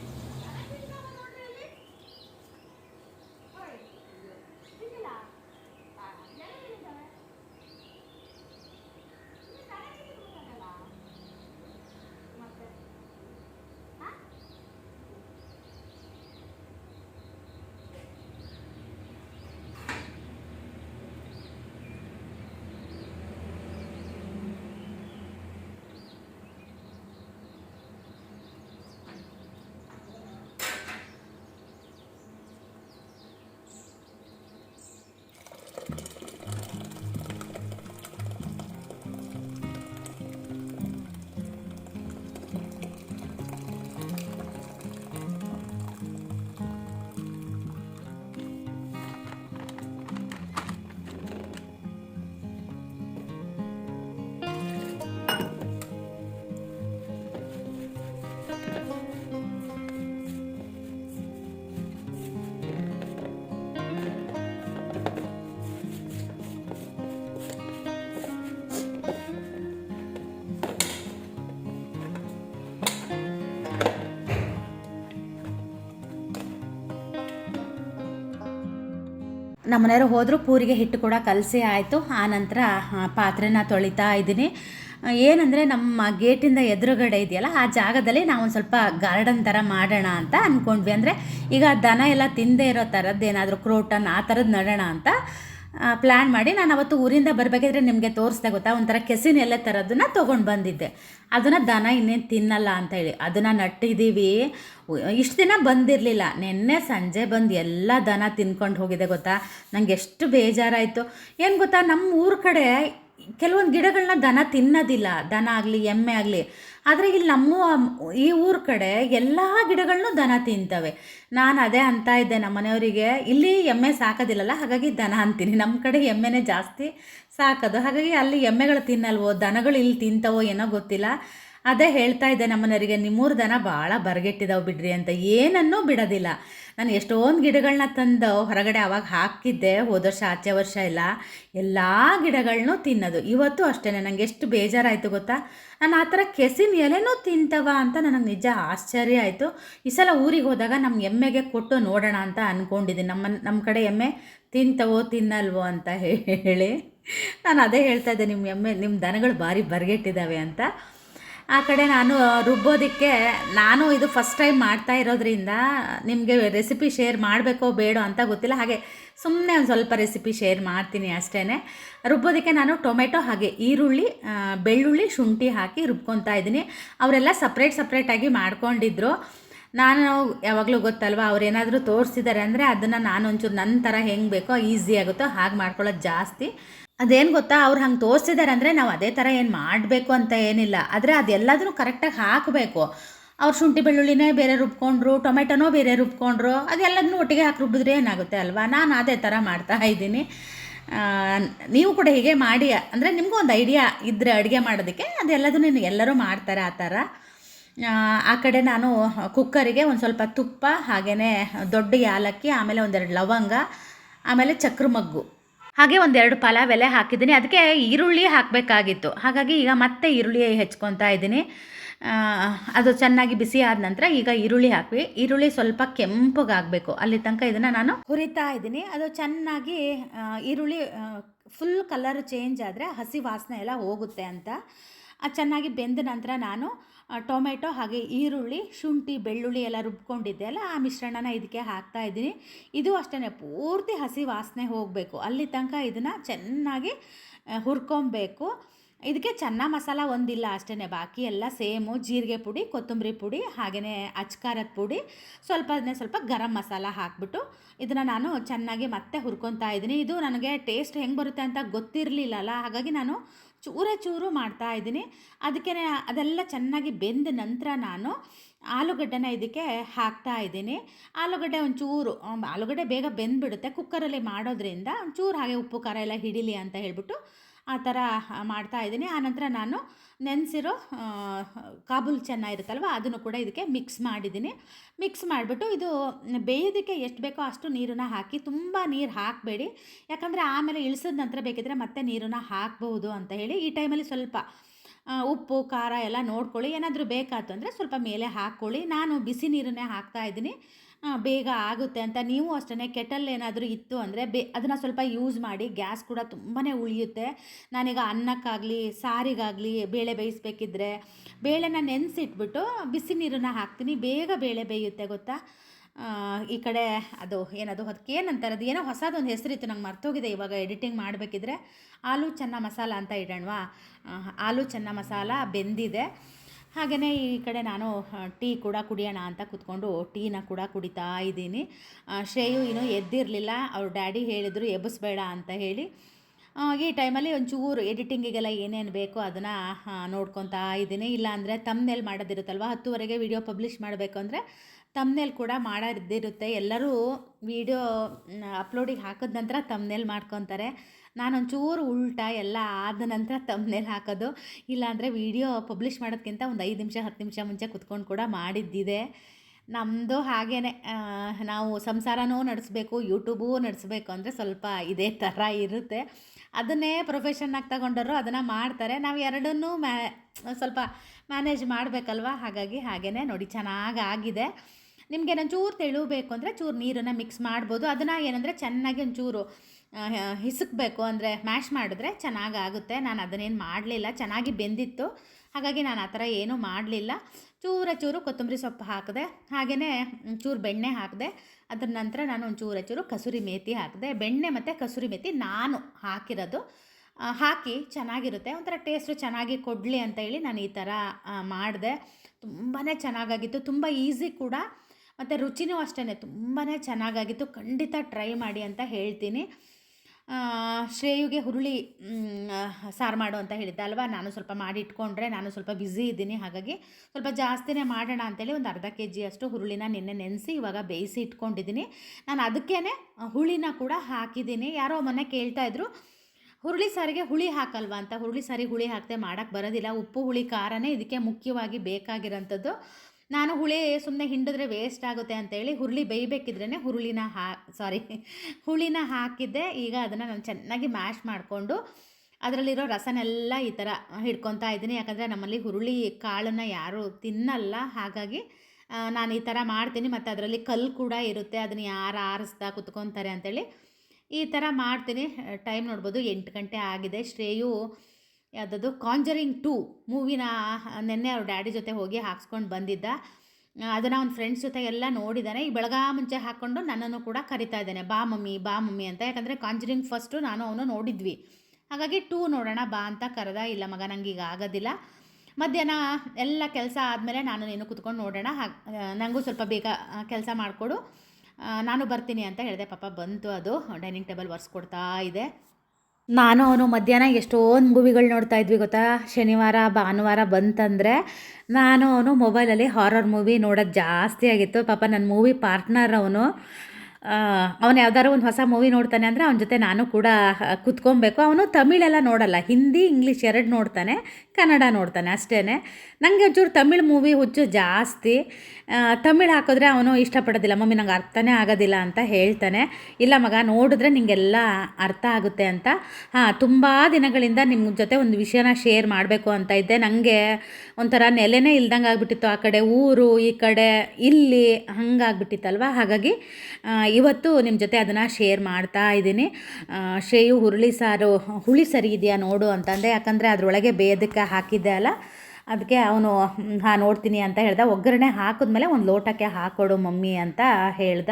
ನಮ್ಮನೆಯವರು ಹೋದರೂ, ಪೂರಿಗೆ ಹಿಟ್ಟು ಕೂಡ ಕಲಸಿ ಆಯಿತು. ಆ ನಂತರ ಪಾತ್ರೆನ ತೊಳಿತಾ ಇದ್ದೀನಿ. ಏನಂದರೆ, ನಮ್ಮ ಗೇಟಿಂದ ಎದುರುಗಡೆ ಇದೆಯಲ್ಲ, ಆ ಜಾಗದಲ್ಲಿ ನಾವು ಒಂದು ಸ್ವಲ್ಪ ಗಾರ್ಡನ್ ಥರ ಮಾಡೋಣ ಅಂತ ಅಂದ್ಕೊಂಡ್ವಿ ಅಂದರೆ, ಈಗ ದನ ಎಲ್ಲ ತಿಂದೇ ಇರೋ ಥರದ್ದು ಏನಾದರೂ ಕ್ರೋಟನ್ ಆ ಥರದ್ದು ನಡೋಣ ಅಂತ. ಪ್ಲ್ಯಾನ್ ಮಾಡಿ ನಾನು ಅವತ್ತು ಊರಿಂದ ಬರಬೇಕಿದ್ರೆ ನಿಮಗೆ ತೋರಿಸ್ದೆ, ಗೊತ್ತಾ? ಒಂಥರ ಕೆಸಿನ ಎಲ್ಲ ಥರದನ್ನ ತೊಗೊಂಡು ಬಂದಿದ್ದೆ. ಅದನ್ನು ದನ ಇನ್ನೇನು ತಿನ್ನಲ್ಲ ಅಂತ ಹೇಳಿ. ಅದನ್ನು ನಟ್ಟಿದ್ದೀವಿ ಇಷ್ಟು ದಿನ ಬಂದಿರಲಿಲ್ಲ. ನಿನ್ನೆ ಸಂಜೆ ಬಂದು ಎಲ್ಲ ದನ ತಿನ್ಕೊಂಡು ಹೋಗಿದೆ ಗೊತ್ತಾ? ನನಗೆ ಎಷ್ಟು ಬೇಜಾರಾಯಿತು. ಏನು ಗೊತ್ತಾ? ನಮ್ಮ ಊರ ಕಡೆ ಕೆಲವೊಂದು ಗಿಡಗಳನ್ನ ದನ ತಿನ್ನೋದಿಲ್ಲ. ದನ ಆಗಲಿ, ಎಮ್ಮೆ ಆಗಲಿ. ಆದರೆ ಇಲ್ಲಿ ನಮ್ಮ ಈ ಊರ ಕಡೆ ಎಲ್ಲ ಗಿಡಗಳನ್ನೂ ದನ ತಿಂತವೆ. ನಾನು ಅದೇ ಅಂತ ಇದ್ದೆ ನಮ್ಮ ಮನೆಯವರಿಗೆ, ಇಲ್ಲಿ ಎಮ್ಮೆ ಸಾಕೋದಿಲ್ಲಲ್ಲ, ಹಾಗಾಗಿ ದನ ಅಂತೀನಿ. ನಮ್ಮ ಕಡೆ ಎಮ್ಮೆನೇ ಜಾಸ್ತಿ ಸಾಕೋದು. ಹಾಗಾಗಿ ಅಲ್ಲಿ ಎಮ್ಮೆಗಳು ತಿನ್ನಲ್ವೋ, ದನಗಳು ಇಲ್ಲಿ ತಿಂತವೋ ಏನೋ ಗೊತ್ತಿಲ್ಲ. ಅದೇ ಹೇಳ್ತಾ ಇದ್ದೆ ನಮ್ಮನೆಯವರಿಗೆ ನಿಮ್ಮೂರು ದನ ಭಾಳ ಬರಗೆಟ್ಟಿದಾವೆ ಬಿಡ್ರಿ ಅಂತ, ಏನನ್ನೂ ಬಿಡೋದಿಲ್ಲ. ನಾನು ಎಷ್ಟೊಂದು ಗಿಡಗಳನ್ನ ತಂದು ಹೊರಗಡೆ ಅವಾಗ ಹಾಕಿದ್ದೆ, ಹೋದ ವರ್ಷ, ಆಚೆ ವರ್ಷ ಇಲ್ಲ ಎಲ್ಲ ಗಿಡಗಳನ್ನೂ ತಿನ್ನೋದು. ಇವತ್ತು ಅಷ್ಟೇ ನನಗೆ ಎಷ್ಟು ಬೇಜಾರಾಯಿತು ಗೊತ್ತಾ? ನಾನು ಆ ಥರ ಕೆಸಿನ ಎಲೆನೂ ತಿಂತವ ಅಂತ ನನಗೆ ನಿಜ ಆಶ್ಚರ್ಯ ಆಯಿತು. ಈ ಸಲ ಊರಿಗೆ ಹೋದಾಗ ನಮ್ಮ ಎಮ್ಮೆಗೆ ಕೊಟ್ಟು ನೋಡೋಣ ಅಂತ ಅಂದ್ಕೊಂಡಿದ್ದೀನಿ ನಮ್ಮ ನಮ್ಮ ಕಡೆ ಎಮ್ಮೆ ತಿಂತವೋ, ತಿನ್ನಲ್ವೋ ಅಂತ ಹೇಳಿ. ನಾನು ಅದೇ ಹೇಳ್ತಾ ಇದ್ದೆ ನಿಮ್ಮ ಎಮ್ಮೆ ನಿಮ್ಮ ದನಗಳು ಭಾರಿ ಬರಗೆಟ್ಟಿದ್ದಾವೆ ಅಂತ. ಆ ಕಡೆ ನಾನು ರುಬ್ಬೋದಕ್ಕೆ ನಾನು ಇದು ಫಸ್ಟ್ ಟೈಮ್ ಮಾಡ್ತಾ ಇರೋದ್ರಿಂದ ನಿಮಗೆ ರೆಸಿಪಿ ಶೇರ್ ಮಾಡಬೇಕೋ ಬೇಡೋ ಅಂತ ಗೊತ್ತಿಲ್ಲ. ಹಾಗೆ ಸುಮ್ಮನೆ ಒಂದು ಸ್ವಲ್ಪ ರೆಸಿಪಿ ಶೇರ್ ಮಾಡ್ತೀನಿ ಅಷ್ಟೇ ರುಬ್ಬೋದಕ್ಕೆ ನಾನು ಟೊಮೆಟೊ, ಹಾಗೆ ಈರುಳ್ಳಿ ಬೆಳ್ಳುಳ್ಳಿ, ಶುಂಠಿ ಹಾಕಿ ರುಬ್ಕೊತಾ ಇದ್ದೀನಿ. ಅವರೆಲ್ಲ ಸಪ್ರೇಟ್ ಸಪ್ರೇಟಾಗಿ ಮಾಡ್ಕೊಂಡಿದ್ರು. ನಾನು ಯಾವಾಗಲೂ ಗೊತ್ತಲ್ವ, ಅವ್ರೇನಾದರೂ ತೋರಿಸಿದ್ದಾರೆ ಅಂದರೆ ಅದನ್ನು ನಾನು ಒಂಚೂರು ನನ್ನ ಥರ ಹೆಂಗೆ ಬೇಕೋ ಈಸಿ ಆಗುತ್ತೋ ಹಾಗೆ ಮಾಡ್ಕೊಳ್ಳೋದು ಜಾಸ್ತಿ. ಅದೇನು ಗೊತ್ತಾ? ಅವ್ರು ಹಂಗೆ ತೋರಿಸಿದ್ದಾರೆ ಅಂದರೆ ನಾವು ಅದೇ ಥರ ಏನು ಮಾಡಬೇಕು ಅಂತ ಏನಿಲ್ಲ. ಆದರೆ ಅದೆಲ್ಲದನ್ನು ಕರೆಕ್ಟಾಗಿ ಹಾಕಬೇಕು. ಅವ್ರು ಶುಂಠಿ ಬೆಳ್ಳುಳ್ಳಿನೇ ಬೇರೆ ರುಬ್ಕೊಂಡ್ರು ಟೊಮೆಟೊನೋ ಬೇರೆ ರುಬ್ಕೊಂಡ್ರು ಅದೆಲ್ಲದನ್ನೂ ಒಟ್ಟಿಗೆ ಹಾಕಿ ರುಬ್ಬಿದ್ರೆ ಏನಾಗುತ್ತೆ ಅಲ್ವಾ? ನಾನು ಅದೇ ಥರ ಮಾಡ್ತಾ ಇದ್ದೀನಿ. ನೀವು ಕೂಡ ಹೀಗೆ ಮಾಡಿ ಅಂದರೆ ನಿಮಗೂ ಒಂದು ಐಡಿಯಾ ಇದ್ದರೆ ಅಡುಗೆ ಮಾಡೋದಕ್ಕೆ ಅದೆಲ್ಲದನ್ನು ಎಲ್ಲರೂ ಮಾಡ್ತಾರೆ ಆ ಥರ ಆ, ಕಡೆ ನಾನು ಕುಕ್ಕರಿಗೆ ಒಂದು ಸ್ವಲ್ಪ ತುಪ್ಪ ಹಾಗೆಯೇ ದೊಡ್ಡ ಯಾಲಕ್ಕಿ ಆಮೇಲೆ ಒಂದೆರಡು ಲವಂಗ ಆಮೇಲೆ ಚಕ್ರ ಮಗ್ಗು ಹಾಗೆ ಒಂದೆರಡು ಪಲಾವ್ ಎಲೆ ಹಾಕಿದ್ದೀನಿ. ಅದಕ್ಕೆ ಈರುಳ್ಳಿ ಹಾಕಬೇಕಾಗಿತ್ತು. ಹಾಗಾಗಿ ಈಗ ಮತ್ತೆ ಈರುಳ್ಳಿ ಹೆಚ್ಕೊತಾ ಇದ್ದೀನಿ. ಅದು ಚೆನ್ನಾಗಿ ಬಿಸಿ ಆದ ನಂತರ ಈಗ ಈರುಳ್ಳಿ ಹಾಕಿ ಈರುಳ್ಳಿ ಸ್ವಲ್ಪ ಕೆಂಪಗಾಗಬೇಕು. ಅಲ್ಲಿ ತನಕ ಇದನ್ನು ನಾನು ಹುರಿತಾ ಇದ್ದೀನಿ. ಅದು ಚೆನ್ನಾಗಿ ಈರುಳ್ಳಿ ಫುಲ್ ಕಲರ್ ಚೇಂಜ್ ಆದರೆ ಹಸಿ ವಾಸನೆ ಎಲ್ಲ ಹೋಗುತ್ತೆ ಅಂತ. ಅದು ಚೆನ್ನಾಗಿ ಬೆಂದ ನಂತರ ನಾನು ಟೊಮೆಟೊ ಹಾಗೆ ಈರುಳ್ಳಿ, ಶುಂಠಿ, ಬೆಳ್ಳುಳ್ಳಿ ಎಲ್ಲ ರುಬ್ಕೊಂಡಿದ್ದೆ ಅಲ್ಲ, ಆ ಮಿಶ್ರಣನ ಇದಕ್ಕೆ ಹಾಕ್ತಾ ಇದ್ದೀನಿ. ಇದು ಅಷ್ಟೇ ಪೂರ್ತಿ ಹಸಿ ವಾಸನೆ ಹೋಗಬೇಕು. ಅಲ್ಲಿ ತನಕ ಇದನ್ನು ಚೆನ್ನಾಗಿ ಹುರ್ಕೊಬೇಕು. ಇದಕ್ಕೆ ಚೆನ್ನ ಮಸಾಲ ಒಂದಿಲ್ಲ ಅಷ್ಟೇ ಬಾಕಿ ಎಲ್ಲ ಸೇಮು, ಜೀರಿಗೆ ಪುಡಿ, ಕೊತ್ತಂಬರಿ ಪುಡಿ ಹಾಗೆಯೇ ಅಚ್ಕಾರದ ಪುಡಿ, ಸ್ವಲ್ಪ ಅದನ್ನೇ ಸ್ವಲ್ಪ ಗರಂ ಮಸಾಲ ಹಾಕ್ಬಿಟ್ಟು ಇದನ್ನು ನಾನು ಚೆನ್ನಾಗಿ ಮತ್ತೆ ಹುರ್ಕೊತಾ ಇದ್ದೀನಿ. ಇದು ನನಗೆ ಟೇಸ್ಟ್ ಹೆಂಗೆ ಬರುತ್ತೆ ಅಂತ ಗೊತ್ತಿರಲಿಲ್ಲಲ್ಲ ಹಾಗಾಗಿ ನಾನು ಚೂರೇ ಚೂರು ಮಾಡ್ತಾ ಇದ್ದೀನಿ. ಅದಕ್ಕೆ ಅದೆಲ್ಲ ಚೆನ್ನಾಗಿ ಬೆಂದ ನಂತರ ನಾನು ಆಲೂಗಡ್ಡೆನ ಇದಕ್ಕೆ ಹಾಕ್ತಾ ಇದ್ದೀನಿ. ಆಲೂಗಡ್ಡೆ ಒಂಚೂರು, ಆಲೂಗಡ್ಡೆ ಬೇಗ ಬೆಂದ್ಬಿಡುತ್ತೆ. ಕುಕ್ಕರಲ್ಲಿ ಮಾಡೋದ್ರಿಂದ ಒಂಚೂರು ಹಾಗೆ ಉಪ್ಪು, ಖಾರ ಎಲ್ಲ ಹಿಡಿಲಿ ಅಂತ ಹೇಳ್ಬಿಟ್ಟು ಆ ಥರ ಮಾಡ್ತಾ ಇದ್ದೀನಿ. ಆನಂತರ ನಾನು ನೆನೆಸಿರೋ ಕಾಬೂಲ್ ಚೆನ್ನ ಇರುತ್ತಲ್ವ, ಅದನ್ನು ಕೂಡ ಇದಕ್ಕೆ ಮಿಕ್ಸ್ ಮಾಡಿದ್ದೀನಿ. ಮಿಕ್ಸ್ ಮಾಡಿಬಿಟ್ಟು ಇದು ಬೇಯೋದಕ್ಕೆ ಎಷ್ಟು ಬೇಕೋ ಅಷ್ಟು ನೀರನ್ನು ಹಾಕಿ, ತುಂಬ ನೀರು ಹಾಕಬೇಡಿ. ಯಾಕಂದರೆ ಆಮೇಲೆ ಇಳಿಸಿದ ನಂತರ ಬೇಕಿದ್ರೆ ಮತ್ತೆ ನೀರನ್ನು ಹಾಕ್ಬೋದು ಅಂತ ಹೇಳಿ ಈ ಟೈಮಲ್ಲಿ ಸ್ವಲ್ಪ ಉಪ್ಪು, ಖಾರ ಎಲ್ಲ ನೋಡ್ಕೊಳ್ಳಿ. ಏನಾದರೂ ಬೇಕಾಯ್ತು ಅಂದರೆ ಸ್ವಲ್ಪ ಮೇಲೆ ಹಾಕ್ಕೊಳ್ಳಿ. ನಾನು ಬಿಸಿ ನೀರನ್ನೇ ಹಾಕ್ತಾ ಇದ್ದೀನಿ. ಬೇಗ ಆಗುತ್ತೆ ಅಂತ ನೀವು ಅಷ್ಟೇ ಕೆಟಲ್ ಏನಾದರೂ ಇತ್ತು ಅಂದರೆ ಬೇ, ಅದನ್ನು ಸ್ವಲ್ಪ ಯೂಸ್ ಮಾಡಿ ಗ್ಯಾಸ್ ಕೂಡ ತುಂಬಾ ಉಳಿಯುತ್ತೆ. ನಾನೀಗ ಅನ್ನಕ್ಕಾಗಲಿ, ಸಾರಿಗಾಗಲಿ, ಬೇಳೆ ಬೇಯಿಸ್ಬೇಕಿದ್ರೆ ಬೇಳೆನ ನೆನೆಸಿಟ್ಬಿಟ್ಟು ಬಿಸಿ ನೀರನ್ನ ಹಾಕ್ತೀನಿ. ಬೇಗ ಬೇಳೆ ಬೇಯುತ್ತೆ ಗೊತ್ತಾ? ಈ ಕಡೆ ಅದು ಏನದು ಅದಕ್ಕೆ ಏನಂತಾರೆ ಅದು ಏನೋ ಹೊಸದೊಂದು ಹೆಸರಿತ್ತು, ನಂಗೆ ಮರ್ತೋಗಿದೆ ಇವಾಗ ಎಡಿಟಿಂಗ್ ಮಾಡಬೇಕಿದ್ರೆ. ಆಲೂ ಚೆನ್ನ ಮಸಾಲ ಅಂತ ಇಡೋಣವಾ? ಆಲೂ ಚೆನ್ನ ಮಸಾಲ ಬೆಂದಿದೆ. ಹಾಗೆಯೇ ಈ ಕಡೆ ನಾನು ಟೀ ಕೂಡ ಕುಡಿಯೋಣ ಅಂತ ಕೂತ್ಕೊಂಡು ಟೀನ ಕೂಡ ಕುಡಿತಾ ಇದ್ದೀನಿ. ಶ್ರೇಯು ಇನ್ನೂ ಎದ್ದಿರಲಿಲ್ಲ. ಅವ್ರ ಡ್ಯಾಡಿ ಹೇಳಿದರು, ಎಬ್ಬಿಸ್ಬೇಡ ಅಂತ ಹೇಳಿ. ಈ ಟೈಮಲ್ಲಿ ಒಂಚೂರು ಎಡಿಟಿಂಗಿಗೆಲ್ಲ ಏನೇನು ಬೇಕೋ ಅದನ್ನು ನೋಡ್ಕೊತಾ ಇದ್ದೀನಿ. ಇಲ್ಲಾಂದರೆ ತಮ್ಮನೇಲಿ ಮಾಡೋದಿರುತ್ತಲ್ವ? ಹತ್ತುವರೆಗೆ ವಿಡಿಯೋ ಪಬ್ಲಿಷ್ ಮಾಡಬೇಕು ಅಂದರೆ ತಮ್ಮನೇಲಿ ಕೂಡ ಮಾಡೋದಿರುತ್ತೆ ಎಲ್ಲರೂ ವಿಡಿಯೋ ಅಪ್ಲೋಡಿಗೆ ಹಾಕಿದ ನಂತರ ತಮ್ಮನೇಲಿ ಮಾಡ್ಕೊತಾರೆ. ನಾನೊಂಚೂರು ಉಲ್ಟಾ ಎಲ್ಲ ಆದ ನಂತರ ತಮ್ಮನೇಲಿ ಹಾಕೋದು. ಇಲ್ಲಾಂದರೆ ವಿಡಿಯೋ ಪಬ್ಲಿಷ್ ಮಾಡೋದಕ್ಕಿಂತ ಒಂದು ಐದು ನಿಮಿಷ, ಹತ್ತು ನಿಮಿಷ ಮುಂಚೆ ಕುತ್ಕೊಂಡು ಕೂಡ ಮಾಡಿದ್ದಿದೆ. ನಮ್ಮದು ಹಾಗೇ ನಾವು ಸಂಸಾರನೂ ನಡೆಸಬೇಕು ಯೂಟ್ಯೂಬೂ ನಡೆಸಬೇಕು ಅಂದರೆ ಸ್ವಲ್ಪ ಇದೇ ಥರ ಇರುತ್ತೆ. ಅದನ್ನೇ ಪ್ರೊಫೆಷನ್ನಾಗಿ ತಗೊಂಡವರು ಅದನ್ನು ಮಾಡ್ತಾರೆ. ನಾವು ಎರಡನ್ನೂ ಮ್ಯಾ ಸ್ವಲ್ಪ ಮ್ಯಾನೇಜ್ ಮಾಡಬೇಕಲ್ವ? ಹಾಗಾಗಿ ಹಾಗೇ ನೋಡಿ, ಚೆನ್ನಾಗಿ ಆಗಿದೆ. ನಿಮಗೆ ತೆಳು ಬೇಕು ಅಂದರೆ ಚೂರು ನೀರನ್ನು ಮಿಕ್ಸ್ ಮಾಡ್ಬೋದು. ಅದನ್ನು ಏನಂದರೆ ಚೆನ್ನಾಗಿ ಒಂಚೂರು ಹಿಸುಕಬೇಕು. ಅಂದರೆ ಮ್ಯಾಶ್ ಮಾಡಿದ್ರೆ ಚೆನ್ನಾಗಾಗುತ್ತೆ. ನಾನು ಅದನ್ನೇನು ಮಾಡಲಿಲ್ಲ. ಚೆನ್ನಾಗಿ ಬೆಂದಿತ್ತು. ಹಾಗಾಗಿ ನಾನು ಆ ಥರ ಏನೂ ಮಾಡಲಿಲ್ಲ. ಚೂರ ಚೂರು ಕೊತ್ತಂಬರಿ ಸೊಪ್ಪು ಹಾಕಿದೆ. ಹಾಗೆಯೇ ಚೂರು ಬೆಣ್ಣೆ ಹಾಕಿದೆ. ಅದ್ರ ನಂತರ ನಾನು ಒಂದು ಚೂರ ಕಸೂರಿ ಮೇತಿ ಹಾಕಿದೆ. ಬೆಣ್ಣೆ ಮತ್ತು ಕಸೂರಿ ಮೇಥಿ ನಾನು ಹಾಕಿರೋದು. ಹಾಕಿ ಚೆನ್ನಾಗಿರುತ್ತೆ. ಒಂಥರ ಟೇಸ್ಟು ಚೆನ್ನಾಗಿ ಕೊಡಲಿ ಅಂತ ಹೇಳಿ ನಾನು ಈ ಥರ ಮಾಡಿದೆ. ತುಂಬಾ ಚೆನ್ನಾಗಾಗಿತ್ತು. ತುಂಬ ಈಸಿ ಕೂಡ. ಮತ್ತು ರುಚಿನೂ ಅಷ್ಟೇ ತುಂಬಾ ಚೆನ್ನಾಗಾಗಿತ್ತು. ಖಂಡಿತ ಟ್ರೈ ಮಾಡಿ ಅಂತ ಹೇಳ್ತೀನಿ. ಶ್ರೇಯುಗೆ ಹುರುಳಿ ಸಾರು ಮಾಡು ಅಂತ ಹೇಳಿದ್ದೆ ಅಲ್ವಾ? ನಾನು ಸ್ವಲ್ಪ ಮಾಡಿ ಇಟ್ಕೊಂಡ್ರೆ ನಾನು ಸ್ವಲ್ಪ ಬ್ಯುಸಿ ಇದ್ದೀನಿ, ಹಾಗಾಗಿ ಸ್ವಲ್ಪ ಜಾಸ್ತಿನೇ ಮಾಡೋಣ ಅಂತೇಳಿ ಒಂದು ಅರ್ಧ ಕೆ ಜಿಯಷ್ಟು ಹುರುಳಿನ ನಿನ್ನೆ ನೆನೆಸಿ ಇವಾಗ ಬೇಯಿಸಿ ಇಟ್ಕೊಂಡಿದ್ದೀನಿ. ನಾನು ಅದಕ್ಕೇ ಹುಳಿನ ಕೂಡ ಹಾಕಿದ್ದೀನಿ. ಯಾರೋ ಮೊನ್ನೆ ಕೇಳ್ತಾ ಇದ್ರು, ಹುರುಳಿ ಸಾರಿಗೆ ಹುಳಿ ಹಾಕಲ್ವಾ ಅಂತ. ಹುರುಳಿ ಸಾರಿ ಹುಳಿ ಹಾಕದೆ ಮಾಡೋಕ್ಕೆ ಬರೋದಿಲ್ಲ. ಉಪ್ಪು, ಹುಳಿ, ಖಾರನೇ ಇದಕ್ಕೆ ಮುಖ್ಯವಾಗಿ ಬೇಕಾಗಿರೋಂಥದ್ದು. ನಾನು ಹುಳಿ ಸುಮ್ಮನೆ ಹಿಂಡಿದ್ರೆ ವೇಸ್ಟ್ ಆಗುತ್ತೆ ಅಂತೇಳಿ ಹುರುಳಿ ಬೇಯಬೇಕಿದ್ರೇ ಹುರುಳಿನ ಹಾ ಸಾರಿ ಹುಳಿನ ಹಾಕಿದ್ದೆ, ಈಗ ಅದನ್ನು ನಾನು ಚೆನ್ನಾಗಿ ಮ್ಯಾಶ್ ಮಾಡಿಕೊಂಡು ಅದರಲ್ಲಿರೋ ರಸನೆಲ್ಲ ಈ ಥರ ಹಿಡ್ಕೊತಾ ಇದ್ದೀನಿ. ಯಾಕಂದರೆ ನಮ್ಮಲ್ಲಿ ಹುರುಳಿ ಕಾಳನ್ನು ಯಾರೂ ತಿನ್ನಲ್ಲ. ಹಾಗಾಗಿ ನಾನು ಈ ಥರ ಮಾಡ್ತೀನಿ. ಮತ್ತು ಅದರಲ್ಲಿ ಕಲ್ಲು ಕೂಡ ಇರುತ್ತೆ. ಅದನ್ನು ಯಾರು ಆರಿಸ್ತಾ ಕುತ್ಕೊತಾರೆ ಅಂತೇಳಿ ಈ ಥರ ಮಾಡ್ತೀನಿ. ಟೈಮ್ ನೋಡ್ಬೋದು ಎಂಟು ಗಂಟೆ ಆಗಿದೆ. ಶ್ರೇಯು ಯಾವುದದು? ಕಾಂಜರಿಂಗ್ ಟೂ ಮೂವಿನ ನಿನ್ನೆ ಅವ್ರ ಡ್ಯಾಡಿ ಜೊತೆ ಹೋಗಿ ಹಾಕ್ಸ್ಕೊಂಡು ಬಂದಿದ್ದ. ಅದನ್ನು ಅವ್ನ ಫ್ರೆಂಡ್ಸ್ ಜೊತೆ ಎಲ್ಲ ನೋಡಿದ್ದಾನೆ ಈ ಬೆಳಗಾ ಮುಂಚೆ ಹಾಕ್ಕೊಂಡು ನನ್ನನ್ನು ಕೂಡ ಕರಿತಾ ಇದ್ದಾನೆ. ಬಾ ಮಮ್ಮಿ ಬಾ ಮಮ್ಮಿ ಅಂತ. ಯಾಕಂದರೆ ಕಾಂಜರಿಂಗ್ ಫಸ್ಟು ನಾನು ಅವನು ನೋಡಿದ್ವಿ. ಹಾಗಾಗಿ ಟೂ ನೋಡೋಣ, ಬಾ ಅಂತ ಕರೆದ. ಇಲ್ಲ ಮಗ ನಂಗೆ ಈಗ ಆಗೋದಿಲ್ಲ. ಮಧ್ಯಾಹ್ನ ಎಲ್ಲ ಕೆಲಸ ಆದಮೇಲೆ ನಾನು ನೀನು ಕುತ್ಕೊಂಡು ನೋಡೋಣ. ಹಾಗೆ ನನಗೂ ಸ್ವಲ್ಪ ಬೇಗ ಕೆಲಸ ಮಾಡಿಕೊಡು. ನಾನು ಬರ್ತೀನಿ ಅಂತ ಹೇಳಿದೆ. ಪಾಪ ಬಂತು ಅದು. ಡೈನಿಂಗ್ ಟೇಬಲ್ ಒರೆಸ್ಕೊಡ್ತಾ ಇದೆ. ನಾನು ಅವನು ಮಧ್ಯಾಹ್ನ ಎಷ್ಟೊಂದು ಮೂವಿಗಳು ನೋಡ್ತಾ ಇದ್ವಿ ಗೊತ್ತಾ? ಶನಿವಾರ, ಭಾನುವಾರ ಬಂತಂದರೆ ನಾನು ಅವನು ಮೊಬೈಲಲ್ಲಿ ಹಾರರ್ ಮೂವಿ ನೋಡೋದು ಜಾಸ್ತಿ ಆಗಿತ್ತು. ಪಾಪ ನನ್ನ ಮೂವಿ ಪಾರ್ಟ್ನರ್ ಅವನು ಅವನು ಯಾವ್ದಾದ್ರು ಒಂದು ಹೊಸ ಮೂವಿ ನೋಡ್ತಾನೆ ಅಂದರೆ ಅವನ ಜೊತೆ ನಾನು ಕೂಡ ಕುತ್ಕೊಬೇಕು. ಅವನು ತಮಿಳೆಲ್ಲ ನೋಡಲ್ಲ. ಹಿಂದಿ ಇಂಗ್ಲೀಷ್ ಎರಡು ನೋಡ್ತಾನೆ. ಕನ್ನಡ ನೋಡ್ತಾನೆ ಅಷ್ಟೇ ನನಗೆ ಒಂಚೂರು ತಮಿಳ್ ಮೂವಿ ಹುಚ್ಚು ಜಾಸ್ತಿ. ತಮಿಳ್ ಹಾಕಿದ್ರೆ ಅವನು ಇಷ್ಟಪಡೋದಿಲ್ಲ. ಮಮ್ಮಿ, ನಂಗೆ ಅರ್ಥನೇ ಆಗೋದಿಲ್ಲ ಅಂತ ಹೇಳ್ತಾನೆ. ಇಲ್ಲ ಮಗ, ನೋಡಿದ್ರೆ ನಿಂಗೆಲ್ಲ ಅರ್ಥ ಆಗುತ್ತೆ ಅಂತ. ಹಾಂ, ತುಂಬ ದಿನಗಳಿಂದ ನಿಮ್ಮ ಜೊತೆ ಒಂದು ವಿಷಯನ ಶೇರ್ ಮಾಡಬೇಕು ಅಂತ ಇದ್ದೆ. ನನಗೆ ಒಂಥರ ನೆಲೆನೇ ಇಲ್ದಂಗೆ ಆಗ್ಬಿಟ್ಟಿತ್ತು ಆ ಕಡೆ. ಊರು, ಈ ಕಡೆ, ಇಲ್ಲಿ ಹಂಗಾಗ್ಬಿಟ್ಟಿತ್ತಲ್ವ? ಹಾಗಾಗಿ ಇವತ್ತು ನಿಮ್ಮ ಜೊತೆ ಅದನ್ನು ಶೇರ್ ಮಾಡ್ತಾ ಇದ್ದೀನಿ. ಶೇಯು ಹುರುಳಿ ಸಾರು, ಹುಳಿ ಸರಿ ಇದೆಯಾ ನೋಡು ಅಂತಂದೆ. ಯಾಕಂದರೆ ಅದರೊಳಗೆ ಬೇಯದಕ್ಕೆ ಹಾಕಿದ್ದೆ ಅಲ್ಲ. ಅದಕ್ಕೆ ಅವನು ಹಾಂ, ನೋಡ್ತೀನಿ ಅಂತ ಹೇಳ್ದ. ಒಗ್ಗರಣೆ ಹಾಕಿದ್ಮೇಲೆ ಒಂದು ಲೋಟಕ್ಕೆ ಹಾಕೊಡು ಮಮ್ಮಿ ಅಂತ ಹೇಳ್ದ.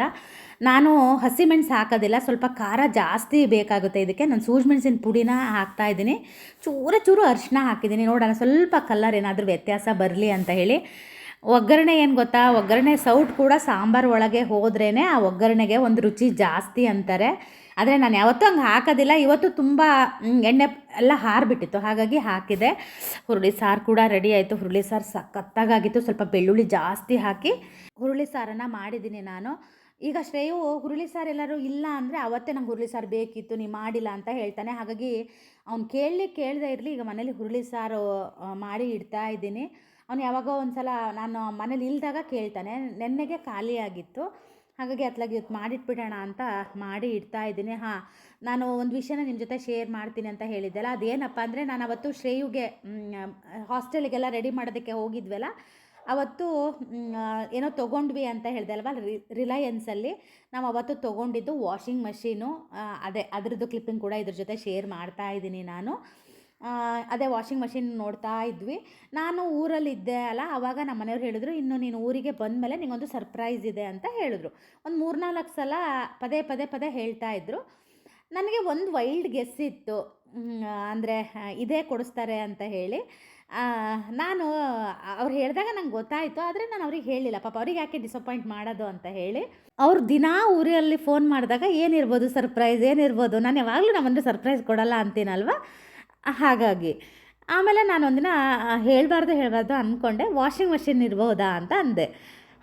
ನಾನು ಹಸಿಮೆಣಸು ಹಾಕೋದಿಲ್ಲ, ಸ್ವಲ್ಪ ಖಾರ ಜಾಸ್ತಿ ಬೇಕಾಗುತ್ತೆ. ಇದಕ್ಕೆ ನಾನು ಸೂಜ್ಮೆಣ್ಸಿನ ಪುಡಿನ ಹಾಕ್ತಾ ಇದ್ದೀನಿ. ಚೂರ ಚೂರು ಅರಿಶಿನ ಹಾಕಿದ್ದೀನಿ. ನೋಡೋಣ, ಸ್ವಲ್ಪ ಕಲರ್ ಏನಾದರೂ ವ್ಯತ್ಯಾಸ ಬರಲಿ ಅಂತ ಹೇಳಿ. ಒಗ್ಗರಣೆ ಏನು ಗೊತ್ತಾ? ಒಗ್ಗರಣೆ ಸೌಟ್ ಕೂಡ ಸಾಂಬಾರು ಒಳಗೆ ಹೋದ್ರೇ ಆ ಒಗ್ಗರಣೆಗೆ ಒಂದು ರುಚಿ ಜಾಸ್ತಿ ಅಂತಾರೆ. ಆದರೆ ನಾನು ಯಾವತ್ತೂ ಹಂಗೆ ಹಾಕೋದಿಲ್ಲ. ಇವತ್ತು ತುಂಬ ಎಣ್ಣೆ ಎಲ್ಲ ಹಾರಿಬಿಟ್ಟಿತ್ತು. ಹಾಗಾಗಿ ಹಾಕಿದೆ. ಹುರುಳಿ ಸಾರು ಕೂಡ ರೆಡಿ ಆಯಿತು. ಹುರುಳಿ ಸಾರು ಸಖತ್ತಾಗಿತ್ತು ಸ್ವಲ್ಪ ಬೆಳ್ಳುಳ್ಳಿ ಜಾಸ್ತಿ ಹಾಕಿ ಹುರುಳಿ ಸಾರನ್ನು ಮಾಡಿದ್ದೀನಿ ನಾನು. ಈಗ ಶ್ರೇಯು, ಹುರುಳಿ ಸಾರು ಎಲ್ಲರೂ ಇಲ್ಲ ಅಂದರೆ ಅವತ್ತೇ ನಂಗೆ ಹುರುಳಿ ಸಾರು ಬೇಕಿತ್ತು. ನೀವು ಮಾಡಿಲ್ಲ ಅಂತ ಹೇಳ್ತಾನೆ. ಹಾಗಾಗಿ ಅವ್ನು ಕೇಳಲಿ ಕೇಳದೇ ಇರಲಿ, ಈಗ ಮನೇಲಿ ಹುರುಳಿ ಸಾರು ಮಾಡಿ ಇಡ್ತಾ ಇದ್ದೀನಿ. ಅವ್ನು ಯಾವಾಗೋ ಒಂದು ಸಲ ನಾನು ಮನೇಲಿ ಇಲ್ದಾಗ ಕೇಳ್ತಾನೆ. ನೆನ್ನೆಗೆ ಖಾಲಿಯಾಗಿತ್ತು ಹಾಗಾಗಿ ಅತ್ಲಾಗಿ ಇವತ್ತು ಮಾಡಿಟ್ಬಿಡೋಣ ಅಂತ ಮಾಡಿ ಇಡ್ತಾ ಇದ್ದೀನಿ. ಹಾಂ, ನಾನು ಒಂದು ವಿಷಯನ ನಿಮ್ಮ ಜೊತೆ ಶೇರ್ ಮಾಡ್ತೀನಿ ಅಂತ ಹೇಳಿದ್ದೆಲ್ಲ. ಅದೇನಪ್ಪ ಅಂದರೆ ನಾನು ಅವತ್ತು ಶ್ರೇಯುಗೆ ಹಾಸ್ಟೆಲಿಗೆಲ್ಲ ರೆಡಿ ಮಾಡೋದಕ್ಕೆ ಹೋಗಿದ್ವಲ್ಲ ಅವತ್ತು ಏನೋ ತೊಗೊಂಡ್ವಿ ಅಂತ ಹೇಳಿದೆ ಅಲ್ವಾ, ರಿ, ರಿಲಯನ್ಸಲ್ಲಿ. ನಾವು ಅವತ್ತು ತೊಗೊಂಡಿದ್ದು ವಾಷಿಂಗ್ ಮಷೀನು. ಅದೇ, ಅದರದ್ದು ಕ್ಲಿಪ್ಪಿಂಗ್ ಕೂಡ ಇದ್ರ ಜೊತೆ ಶೇರ್ ಮಾಡ್ತಾ ಇದ್ದೀನಿ ನಾನು. ಅದೇ ವಾಷಿಂಗ್ ಮಷಿನ್ ನೋಡ್ತಾ ಇದ್ವಿ. ನಾನು ಊರಲ್ಲಿದ್ದೆ ಅಲ್ಲ ಆವಾಗ ನಮ್ಮ ಮನೆಯವ್ರು ಹೇಳಿದ್ರು, ಇನ್ನು ನೀನು ಊರಿಗೆ ಬಂದ ಮೇಲೆ ನಿಂಗೊಂದು ಸರ್ಪ್ರೈಸ್ ಇದೆ ಅಂತ ಹೇಳಿದ್ರು. ಒಂದು ಮೂರ್ನಾಲ್ಕು ಸಲ ಪದೇ ಪದೇ ಪದೇ ಹೇಳ್ತಾ ಇದ್ರು. ನನಗೆ ಒಂದು ವೈಲ್ಡ್ ಗೆಸ್ ಇತ್ತು. ಅಂದರೆ ಇದೇ ಕೊಡಿಸ್ತಾರೆ ಅಂತ ಹೇಳಿ. ನಾನು ಅವ್ರು ಹೇಳಿದಾಗ ನಂಗೆ ಗೊತ್ತಾಯಿತು, ಆದರೆ ನಾನು ಅವ್ರಿಗೆ ಹೇಳಿಲ್ಲ. ಪಾಪ ಅವ್ರಿಗೆ ಯಾಕೆ ಡಿಸಪಾಯಿಂಟ್ ಮಾಡೋದು ಅಂತ ಹೇಳಿ, ಅವ್ರು ದಿನಾ ಊರಲ್ಲಿ ಫೋನ್ ಮಾಡಿದಾಗ ಏನಿರ್ಬೋದು ಸರ್ಪ್ರೈಸ್ ಏನಿರ್ಬೋದು, ನಾನು ಯಾವಾಗಲೂ ನಮ್ಮಂದ್ರೆ ಸರ್ಪ್ರೈಸ್ ಕೊಡಲ್ಲ ಅಂತೀನಲ್ವ? ಹಾಗಾಗಿ, ಆಮೇಲೆ ನಾನು ಒಂದಿನ ಹೇಳಬಾರ್ದು ಹೇಳಬಾರ್ದು ಅಂದ್ಕೊಂಡೆ ವಾಷಿಂಗ್ ಮಷಿನ್ ಇರ್ಬೋದಾ ಅಂತ ಅಂದೆ.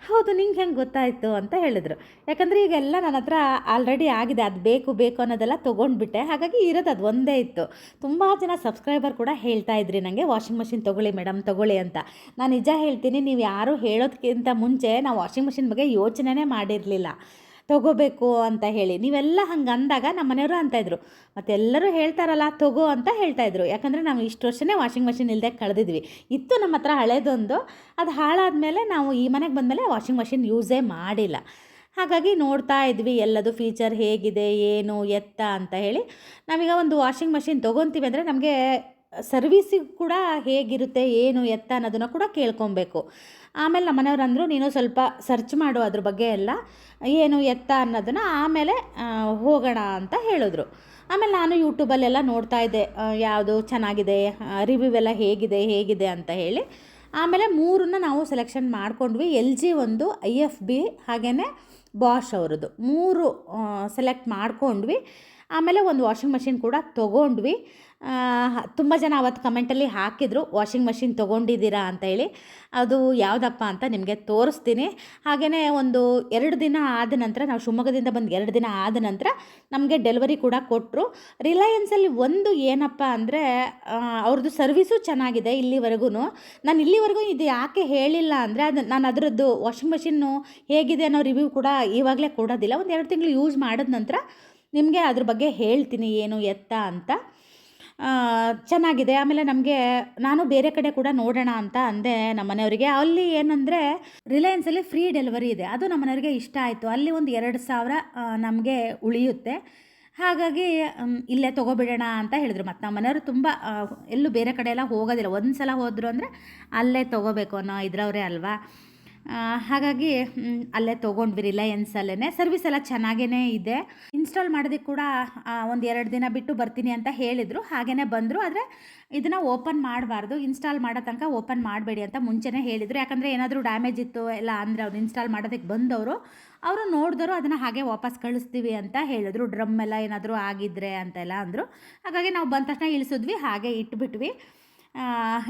ಹೌದು, ನಿಂಗೆ ಹೆಂಗೆ ಗೊತ್ತಾಯಿತು ಅಂತ ಹೇಳಿದ್ರು. ಯಾಕಂದರೆ ಈಗೆಲ್ಲ ನನ್ನ ಹತ್ರ ಆಲ್ರೆಡಿ ಆಗಿದೆ, ಅದು ಬೇಕು ಬೇಕು ಅನ್ನೋದೆಲ್ಲ ತೊಗೊಂಡ್ಬಿಟ್ಟೆ. ಹಾಗಾಗಿ ಇರೋದು ಅದು ಒಂದೇ ಇತ್ತು. ತುಂಬ ಜನ ಸಬ್ಸ್ಕ್ರೈಬರ್ ಕೂಡ ಹೇಳ್ತಾ ಇದ್ರಿ ನನಗೆ ವಾಷಿಂಗ್ ಮಷಿನ್ ತೊಗೊಳ್ಳಿ ಮೇಡಮ್ ತೊಗೊಳ್ಳಿ ಅಂತ. ನಾನು ನಿಜ ಹೇಳ್ತೀನಿ, ನೀವು ಯಾರು ಹೇಳೋದಕ್ಕಿಂತ ಮುಂಚೆ ನಾವು ವಾಷಿಂಗ್ ಮಷಿನ್ ಬಗ್ಗೆ ಯೋಚನೆನೇ ಮಾಡಿರಲಿಲ್ಲ. ತೊಗೋಬೇಕು ಅಂತ ಹೇಳಿ. ನೀವೆಲ್ಲ ಹಂಗೆ ಅಂದಾಗ ನಮ್ಮ ಮನೆಯವರು ಅಂತಾಯಿದ್ರು ಮತ್ತು ಎಲ್ಲರೂ ಹೇಳ್ತಾರಲ್ಲ, ತಗೋ ಅಂತ ಹೇಳ್ತಾಯಿದ್ರು ಯಾಕಂದರೆ ನಾವು ಇಷ್ಟು ವರ್ಷನೇ ವಾಷಿಂಗ್ ಮಷಿನ್ ಇಲ್ಲದೆ ಕಳೆದಿದ್ವಿ. ಇತ್ತು ನಮ್ಮ ಹತ್ರ ಹಳೇದೊಂದು. ಅದು ಹಾಳಾದಮೇಲೆ ನಾವು ಈ ಮನೆಗೆ ಬಂದಮೇಲೆ ವಾಷಿಂಗ್ ಮಷಿನ್ ಯೂಸೇ ಮಾಡಿಲ್ಲ. ಹಾಗಾಗಿ ನೋಡ್ತಾ ಇದ್ವಿ ಎಲ್ಲದು ಫೀಚರ್ ಹೇಗಿದೆ, ಏನು, ಎತ್ತ ಅಂತ ಹೇಳಿ. ನಾವೀಗ ಒಂದು ವಾಷಿಂಗ್ ಮಷಿನ್ ತೊಗೊತೀವಿ ಅಂದರೆ ನಮಗೆ ಸರ್ವೀಸಿಗೆ ಕೂಡ ಹೇಗಿರುತ್ತೆ, ಏನು, ಎತ್ತ ಅನ್ನೋದನ್ನು ಕೂಡ ಕೇಳ್ಕೊಬೇಕು. ಆಮೇಲೆ ನಮ್ಮ ನೀನು ಸ್ವಲ್ಪ ಸರ್ಚ್ ಮಾಡು ಅದ್ರ ಬಗ್ಗೆ ಎಲ್ಲ, ಏನು ಎತ್ತ ಅನ್ನೋದನ್ನು ಆಮೇಲೆ ಹೋಗೋಣ ಅಂತ ಹೇಳಿದ್ರು. ಆಮೇಲೆ ನಾನು ಯೂಟ್ಯೂಬಲ್ಲೆಲ್ಲ ನೋಡ್ತಾ ಇದ್ದೆ ಯಾವುದು ಚೆನ್ನಾಗಿದೆ ರಿವ್ಯೂ ಎಲ್ಲ ಹೇಗಿದೆ ಹೇಗಿದೆ ಅಂತ ಹೇಳಿ. ಆಮೇಲೆ ಮೂರನ್ನ ನಾವು ಸೆಲೆಕ್ಷನ್ ಮಾಡ್ಕೊಂಡ್ವಿ, ಎಲ್ ಜಿ ಒಂದು, ಐ ಎಫ್ ಬಿ ಹಾಗೆಯೇ ಬಾಷ್ ಅವ್ರದ್ದು. ಮೂರು ಸೆಲೆಕ್ಟ್ ಮಾಡ್ಕೊಂಡ್ವಿ. ಆಮೇಲೆ ಒಂದು ವಾಷಿಂಗ್ ಮಷಿನ್ ಕೂಡ ತೊಗೊಂಡ್ವಿ. ತುಂಬ ಜನ ಅವತ್ತು ಕಮೆಂಟಲ್ಲಿ ಹಾಕಿದರು ವಾಷಿಂಗ್ ಮಷಿನ್ ತೊಗೊಂಡಿದ್ದೀರಾ ಅಂತ ಹೇಳಿ. ಅದು ಯಾವುದಪ್ಪ ಅಂತ ನಿಮಗೆ ತೋರಿಸ್ತೀನಿ. ಹಾಗೆಯೇ ಒಂದು ಎರಡು ದಿನ ಆದ ನಂತರ, ನಾವು ಶಿವಮೊಗ್ಗದಿಂದ ಬಂದು ಎರಡು ದಿನ ಆದ ನಂತರ ನಮಗೆ ಡೆಲಿವರಿ ಕೂಡ ಕೊಟ್ಟರು ರಿಲಯನ್ಸಲ್ಲಿ ಒಂದು ಏನಪ್ಪ ಅಂದರೆ ಅವ್ರದ್ದು ಸರ್ವಿಸು ಚೆನ್ನಾಗಿದೆ ಇಲ್ಲಿವರೆಗೂ ನಾನು ಇಲ್ಲಿವರೆಗೂ ಇದು ಯಾಕೆ ಹೇಳಿಲ್ಲ ಅಂದರೆ, ಅದು ನಾನು ಅದರದ್ದು ವಾಷಿಂಗ್ ಮಷಿನ್ನು ಹೇಗಿದೆ ಅನ್ನೋ ರಿವ್ಯೂ ಕೂಡ ಇವಾಗಲೇ ಕೊಡೋದಿಲ್ಲ. ಒಂದು ಎರಡು ತಿಂಗಳು ಯೂಸ್ ಮಾಡಿದ ನಂತರ ನಿಮಗೆ ಅದ್ರ ಬಗ್ಗೆ ಹೇಳ್ತೀನಿ ಏನು ಎತ್ತ ಅಂತ. ಚೆನ್ನಾಗಿದೆ. ಆಮೇಲೆ ನಮಗೆ ನಾನು ಬೇರೆ ಕಡೆ ಕೂಡ ನೋಡೋಣ ಅಂತ ಅಂದೆ ನಮ್ಮ ಮನೆಯವರಿಗೆ. ಅಲ್ಲಿ ಏನಂದರೆ ರಿಲಯನ್ಸಲ್ಲಿ ಫ್ರೀ ಡೆಲಿವರಿ ಇದೆ. ಅದು ನಮ್ಮ ಮನೆಯವರಿಗೆ ಇಷ್ಟ ಆಯಿತು. ಅಲ್ಲಿ ಒಂದು ಎರಡು ಸಾವಿರ ನಮಗೆ ಉಳಿಯುತ್ತೆ. ಹಾಗಾಗಿ ಇಲ್ಲೇ ತೊಗೊಬಿಡೋಣ ಅಂತ ಹೇಳಿದ್ರು. ಮತ್ತು ನಮ್ಮ ಮನೆಯವರು ತುಂಬ ಎಲ್ಲೂ ಬೇರೆ ಕಡೆ ಎಲ್ಲ ಹೋಗೋದಿಲ್ಲ. ಒಂದು ಸಲ ಹೋದರು ಅಂದರೆ ಅಲ್ಲೇ ತೊಗೋಬೇಕು ಅನ್ನೋ ಇದ್ರವರೇ ಅಲ್ವಾ? ಹಾಗಾಗಿ ಅಲ್ಲೇ ತೊಗೊಂಡ್ವಿ ರಿಲಯನ್ಸಲ್ಲೇ ಸರ್ವಿಸ್ ಎಲ್ಲ ಚೆನ್ನಾಗೇ ಇದೆ. ಇನ್ಸ್ಟಾಲ್ ಮಾಡೋದಕ್ಕೆ ಕೂಡ ಒಂದು ಎರಡು ದಿನ ಬಿಟ್ಟು ಬರ್ತೀನಿ ಅಂತ ಹೇಳಿದರು. ಹಾಗೇ ಬಂದರು. ಆದರೆ ಇದನ್ನು ಓಪನ್ ಮಾಡಬಾರ್ದು. ಇನ್ಸ್ಟಾಲ್ ಮಾಡೋ ತನಕ ಓಪನ್ ಮಾಡಬೇಡಿ ಅಂತ ಮುಂಚೆನೇ ಹೇಳಿದರು. ಯಾಕಂದರೆ ಏನಾದರೂ ಡ್ಯಾಮೇಜ್ ಇತ್ತು ಎಲ್ಲ ಅಂದರೆ ಅವ್ರು ಇನ್ಸ್ಟಾಲ್ ಮಾಡೋದಕ್ಕೆ ಬಂದವರು. ಅವರು ನೋಡಿದ್ರು ಅದನ್ನು ಹಾಗೆ ವಾಪಸ್ ಕಳಿಸ್ತೀವಿ ಅಂತ ಹೇಳಿದ್ರು. ಡ್ರಮ್ ಎಲ್ಲ ಏನಾದರೂ ಆಗಿದ್ರೆ ಅಂತೆಲ್ಲ ಅಂದರು. ಹಾಗಾಗಿ ನಾವು ಬಂದ ತಕ್ಷಣ ಇಳಿಸಿದ್ವಿ. ಹಾಗೆ ಇಟ್ಬಿಟ್ವಿ.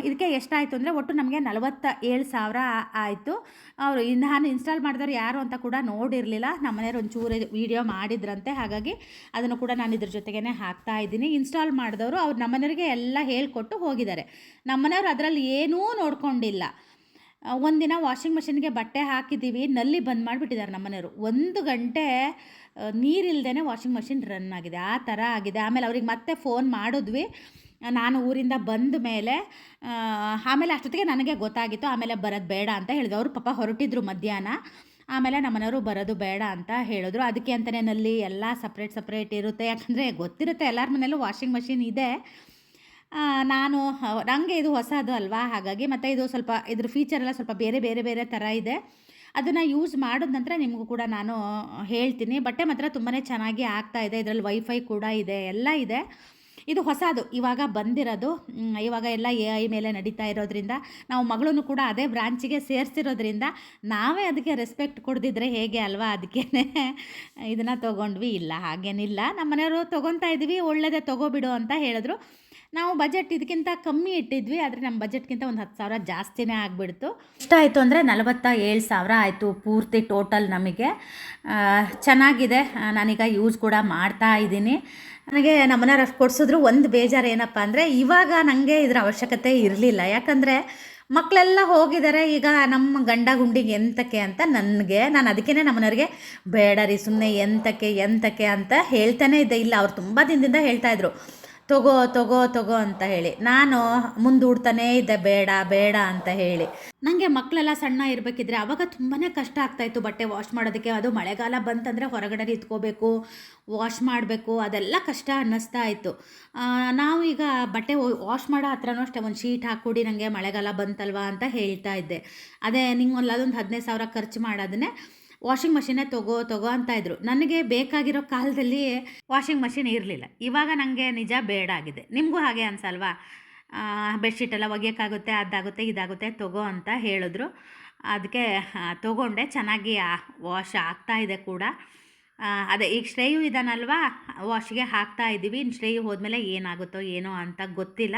ಇದಕ್ಕೆ ಎಷ್ಟಾಯಿತು ಅಂದರೆ ಒಟ್ಟು ನಮಗೆ ನಲವತ್ತ ಏಳು ಸಾವಿರ ಆಯಿತು. ಅವರು ನಾನು ಇನ್ಸ್ಟಾಲ್ ಮಾಡಿದವ್ರು ಯಾರು ಅಂತ ಕೂಡ ನೋಡಿರಲಿಲ್ಲ. ನಮ್ಮ ಮನೆಯವ್ರು ಒಂಚೂರು ವೀಡಿಯೋ ಮಾಡಿದ್ರಂತೆ. ಹಾಗಾಗಿ ಅದನ್ನು ಕೂಡ ನಾನು ಇದ್ರ ಜೊತೆಗೇ ಹಾಕ್ತಾ ಇದ್ದೀನಿ. ಇನ್ಸ್ಟಾಲ್ ಮಾಡಿದವರು ಅವ್ರು ನಮ್ಮ ಮನೆಯವರಿಗೆ ಎಲ್ಲ ಹೇಳ್ಕೊಟ್ಟು ಹೋಗಿದ್ದಾರೆ. ನಮ್ಮ ಮನೆಯವರು ಅದರಲ್ಲಿ ಏನೂ ನೋಡ್ಕೊಂಡಿಲ್ಲ. ಒಂದಿನ ವಾಷಿಂಗ್ ಮಷಿನ್ಗೆ ಬಟ್ಟೆ ಹಾಕಿದ್ದೀವಿ. ನಲ್ಲಿ ಬಂದ್ ಮಾಡಿಬಿಟ್ಟಿದ್ದಾರೆ ನಮ್ಮನೆಯವರು. ಒಂದು ಗಂಟೆ ನೀರಿಲ್ದೇ ವಾಷಿಂಗ್ ಮಷಿನ್ ರನ್ ಆಗಿದೆ. ಆ ಥರ ಆಗಿದೆ. ಆಮೇಲೆ ಅವ್ರಿಗೆ ಮತ್ತೆ ಫೋನ್ ಮಾಡಿದ್ವಿ. ನಾನು ಊರಿಂದ ಬಂದ ಮೇಲೆ ಆಮೇಲೆ ಅಷ್ಟೊತ್ತಿಗೆ ನನಗೆ ಗೊತ್ತಾಗಿತ್ತು, ಆಮೇಲೆ ಬರೋದು ಬೇಡ ಅಂತ ಹೇಳಿದ್ರು. ಅವರು ಪಾಪ ಹೊರಟಿದ್ರು ಮಧ್ಯಾಹ್ನ. ಆಮೇಲೆ ನಮ್ಮನೆಯವರು ಬರೋದು ಬೇಡ ಅಂತ ಹೇಳಿದ್ರು. ಅದಕ್ಕೆ ಅಂತಲೇ ನಲ್ಲಿ ಎಲ್ಲ ಸಪ್ರೇಟ್ ಸಪ್ರೇಟ್ ಇರುತ್ತೆ. ಯಾಕಂದರೆ ಗೊತ್ತಿರುತ್ತೆ, ಎಲ್ಲರ ಮನೇಲೂ ವಾಷಿಂಗ್ ಮಷಿನ್ ಇದೆ. ನಾನು ನನಗೆ ಇದು ಹೊಸದು ಅಲ್ವಾ? ಹಾಗಾಗಿ ಮತ್ತು ಇದು ಸ್ವಲ್ಪ, ಇದ್ರ ಫೀಚರ್ ಎಲ್ಲ ಸ್ವಲ್ಪ ಬೇರೆ ಬೇರೆ ಬೇರೆ ಥರ ಇದೆ. ಅದನ್ನು ಯೂಸ್ ಮಾಡಿದ ನಂತರ ನಿಮಗೂ ಕೂಡ ನಾನು ಹೇಳ್ತೀನಿ. ಬಟ್ಟೆ ಮಾತ್ರ ತುಂಬಾ ಚೆನ್ನಾಗಿ ಆಗ್ತಾ ಇದೆ. ಇದರಲ್ಲಿ ವೈಫೈ ಕೂಡ ಇದೆ, ಎಲ್ಲ ಇದೆ. ಇದು ಹೊಸದು. ಇವಾಗ ಬಂದಿರೋದು ಇವಾಗ ಎಲ್ಲ ಎ ಐ ಮೇಲೆ ನಡೀತಾ ಇರೋದ್ರಿಂದ, ನಾವು ಮಗಳನ್ನು ಕೂಡ ಅದೇ ಬ್ರಾಂಚಿಗೆ ಸೇರಿಸಿರೋದ್ರಿಂದ ನಾವೇ ಅದಕ್ಕೆ ರೆಸ್ಪೆಕ್ಟ್ ಕೊಡ್ದಿದ್ರೆ ಹೇಗೆ ಅಲ್ವಾ ಅದಕ್ಕೇ ಇದನ್ನು ತೊಗೊಂಡ್ವಿ, ಇಲ್ಲ, ಹಾಗೇನಿಲ್ಲ. ನಮ್ಮ ಮನೆಯವರು ತೊಗೊತಾ ಇದ್ವಿ ಒಳ್ಳೆಯದೇ ತೊಗೋಬಿಡು ಅಂತ ಹೇಳಿದ್ರು. ನಾವು ಬಜೆಟ್ ಇದಕ್ಕಿಂತ ಕಮ್ಮಿ ಇಟ್ಟಿದ್ವಿ, ಆದರೆ ನಮ್ಮ ಬಜೆಟ್ಗಿಂತ ಒಂದು ಹತ್ತು ಸಾವಿರ ಜಾಸ್ತಿನೇ ಆಗಿಬಿಡ್ತು. ಎಷ್ಟಾಯಿತು ಅಂದರೆ ನಲವತ್ತ ಏಳು ಸಾವಿರ ಆಯಿತು ಪೂರ್ತಿ ಟೋಟಲ್ ನಮಗೆ. ಚೆನ್ನಾಗಿದೆ. ನಾನೀಗ ಯೂಸ್ ಕೂಡ ಮಾಡ್ತಾ ಇದ್ದೀನಿ. ನನಗೆ ನಮ್ಮನ್ನ ರಫ್ ಕೊಡಿಸಿದ್ರು. ಒಂದು ಬೇಜಾರು ಏನಪ್ಪ ಅಂದರೆ ಇವಾಗ ನನಗೆ ಇದರ ಅವಶ್ಯಕತೆ ಇರಲಿಲ್ಲ. ಯಾಕಂದರೆ ಮಕ್ಕಳೆಲ್ಲ ಹೋಗಿದ್ದಾರೆ ಈಗ ನಮ್ಮ ಗಂಡ ಗುಂಡಿಗೆ ಎಂತಕ್ಕೆ ಅಂತ ನನಗೆ, ನಾನು ಅದಕ್ಕೇ ನಮ್ಮನವ್ರಿಗೆ ಬೇಡ ರೀ ಸುಮ್ಮನೆ ಎಂತಕ್ಕೆ ಎಂತಕ್ಕೆ ಅಂತ ಹೇಳ್ತಾನೆ ಇದ್ದೆ. ಇಲ್ಲ, ಅವ್ರು ತುಂಬ ದಿನದಿಂದ ಹೇಳ್ತಾಯಿದ್ರು ತಗೋ ತಗೋ ತಗೋ ಅಂತ ಹೇಳಿ. ನಾನು ಮುಂದೂಡ್ತಾನೇ ಇದ್ದೆ, ಬೇಡ ಬೇಡ ಅಂತ ಹೇಳಿ. ನನಗೆ ಮಕ್ಕಳೆಲ್ಲ ಸಣ್ಣ ಇರಬೇಕಿದ್ರೆ ಅವಾಗ ತುಂಬಾ ಕಷ್ಟ ಆಗ್ತಾಯಿತ್ತು ಬಟ್ಟೆ ವಾಶ್ ಮಾಡೋದಕ್ಕೆ. ಅದು ಮಳೆಗಾಲ ಬಂತಂದರೆ ಹೊರಗಡೆ ನಿಂತ್ಕೋಬೇಕು, ವಾಶ್ ಮಾಡಬೇಕು, ಅದೆಲ್ಲ ಕಷ್ಟ ಅನ್ನಿಸ್ತಾ ಇತ್ತು. ನಾವು ಈಗ ಬಟ್ಟೆ ವಾಶ್ ಮಾಡೋ ಹತ್ರನೂ ಅಷ್ಟೇ ಒಂದು ಶೀಟ್ ಹಾಕ್ಕೊಡಿ ನನಗೆ ಮಳೆಗಾಲ ಬಂತಲ್ವಾ ಅಂತ ಹೇಳ್ತಾ ಇದ್ದೆ. ಅದೇ ನಿಂಗೆ ಒಂದು ಅದೊಂದು ಹದಿನೈದು ಸಾವಿರ ಖರ್ಚು ಮಾಡೋದನ್ನೇ ವಾಷಿಂಗ್ ಮಷಿನೇ ತಗೋ ತಗೋ ಅಂತ ಇದ್ರು. ನನಗೆ ಬೇಕಾಗಿರೋ ಕಾಲದಲ್ಲಿ ವಾಷಿಂಗ್ ಮಷಿನ್ ಇರಲಿಲ್ಲ. ಇವಾಗ ನನಗೆ ನಿಜ ಬೇಡ ಆಗಿದೆ. ನಿಮಗೂ ಹಾಗೆ ಅನ್ಸಲ್ವಾ? ಬೆಡ್ಶೀಟ್ ಎಲ್ಲ ಒಗೆಯೋಕ್ಕಾಗುತ್ತೆ ಅದಾಗುತ್ತೆ ಇದಾಗುತ್ತೆ, ತಗೋ ಅಂತ ಹೇಳಿದ್ರು. ಅದಕ್ಕೆ ತಗೊಂಡೆ. ಚೆನ್ನಾಗಿ ವಾಶ್ ಆಗ್ತಾ ಇದೆ ಕೂಡ. ಅದೇ, ಈಗ ಶ್ರೇಯು ಇದ್ದಾನಲ್ವಾ ವಾಶ್ಗೆ ಹಾಕ್ತಾ ಇದ್ದೀವಿ ಇನ್ನು ಶ್ರೇಯು ಹೋದ್ಮೇಲೆ ಏನಾಗುತ್ತೋ, ಏನೋ ಅಂತ ಗೊತ್ತಿಲ್ಲ.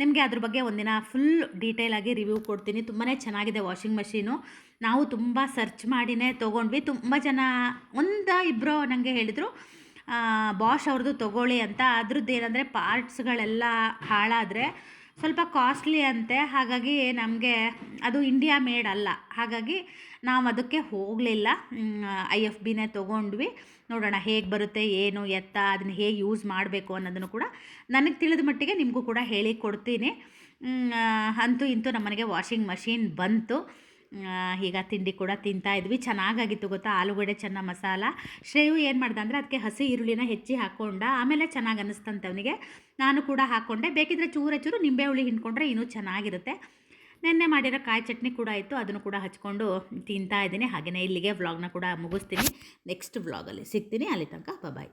ನಿಮಗೆ ಅದ್ರ ಬಗ್ಗೆ ಒಂದಿನ ಫುಲ್ ಡೀಟೇಲಾಗಿ ರಿವ್ಯೂ ಕೊಡ್ತೀನಿ. ತುಂಬಾ ಚೆನ್ನಾಗಿದೆ ವಾಷಿಂಗ್ ಮಷೀನು. ನಾವು ತುಂಬ ಸರ್ಚ್ ಮಾಡಿನೇ ತೊಗೊಂಡ್ವಿ. ತುಂಬ ಜನ, ಒಂದು ಇಬ್ಬರು ನನಗೆ ಹೇಳಿದರು ಬಾಷ್ ಅವ್ರದ್ದು ತೊಗೊಳ್ಳಿ ಅಂತ. ಅದ್ರದ್ದು ಏನಂದರೆ ಪಾರ್ಟ್ಸ್ಗಳೆಲ್ಲ ಹಾಳಾದರೆ ಸ್ವಲ್ಪ ಕಾಸ್ಟ್ಲಿ ಅಂತೆ. ಹಾಗಾಗಿ ನಮಗೆ ಅದು ಇಂಡಿಯಾ ಮೇಡ್ ಅಲ್ಲ. ಹಾಗಾಗಿ ನಾವು ಅದಕ್ಕೆ ಹೋಗಲಿಲ್ಲ. ಐ ಎಫ್ ಬಿನೇ ತೊಗೊಂಡ್ವಿ. ನೋಡೋಣ ಹೇಗೆ ಬರುತ್ತೆ, ಏನು ಎತ್ತ, ಅದನ್ನ ಹೇಗೆ ಯೂಸ್ ಮಾಡಬೇಕು ಅನ್ನೋದನ್ನು ಕೂಡ ನನಗೆ ತಿಳಿದ ಮಟ್ಟಿಗೆ ನಿಮಗೂ ಕೂಡ ಹೇಳಿ ಕೊಡ್ತೀನಿ. ಅಂತೂ ಇಂತೂ ನಮ್ಮನೆಗೆ ವಾಷಿಂಗ್ ಮಷೀನ್ ಬಂತು. ಈಗ ತಿಂಡಿ ಕೂಡ ತಿಂತಾ ಇದ್ವಿ. ಚೆನ್ನಾಗಾಗಿತ್ತು ಗೊತ್ತಾ? ಆಲೂಗಡ್ಡೆ ಚೆನ್ನ ಮಸಾಲ. ಶ್ರೇಯು ಏನು ಮಾಡ್ದೆ ಅಂದರೆ ಅದಕ್ಕೆ ಹಸಿ ಈರುಳ್ಳಿನ ಹೆಚ್ಚಿ ಹಾಕ್ಕೊಂಡ ಆಮೇಲೆ ಚೆನ್ನಾಗಿ ಅನ್ನಿಸ್ತಂತೆ ಅವನಿಗೆ. ನಾನು ಕೂಡ ಹಾಕ್ಕೊಂಡೆ ಬೇಕಿದ್ರೆ ಚೂರೆ ಚೂರು ನಿಂಬೆ ಹುಳಿ ಹಿಂಡ್ಕೊಂಡ್ರೆ ಇನ್ನೂ ಚೆನ್ನಾಗಿರುತ್ತೆ. ನೆನ್ನೆ ಮಾಡಿರೋ ಕಾಯಿ ಚಟ್ನಿ ಕೂಡ ಇತ್ತು ಅದನ್ನು ಕೂಡ ಹಚ್ಕೊಂಡು ತಿಂತಾ ಇದ್ದೀನಿ. ಹಾಗೆಯೇ ಇಲ್ಲಿಗೆ ವ್ಲಾಗ್ನ ಕೂಡ ಮುಗಿಸ್ತೀನಿ. ನೆಕ್ಸ್ಟ್ ವ್ಲಾಗಲ್ಲಿ ಸಿಗ್ತೀನಿ. ಅಲ್ಲಿ ತನಕ ಬಾಯ್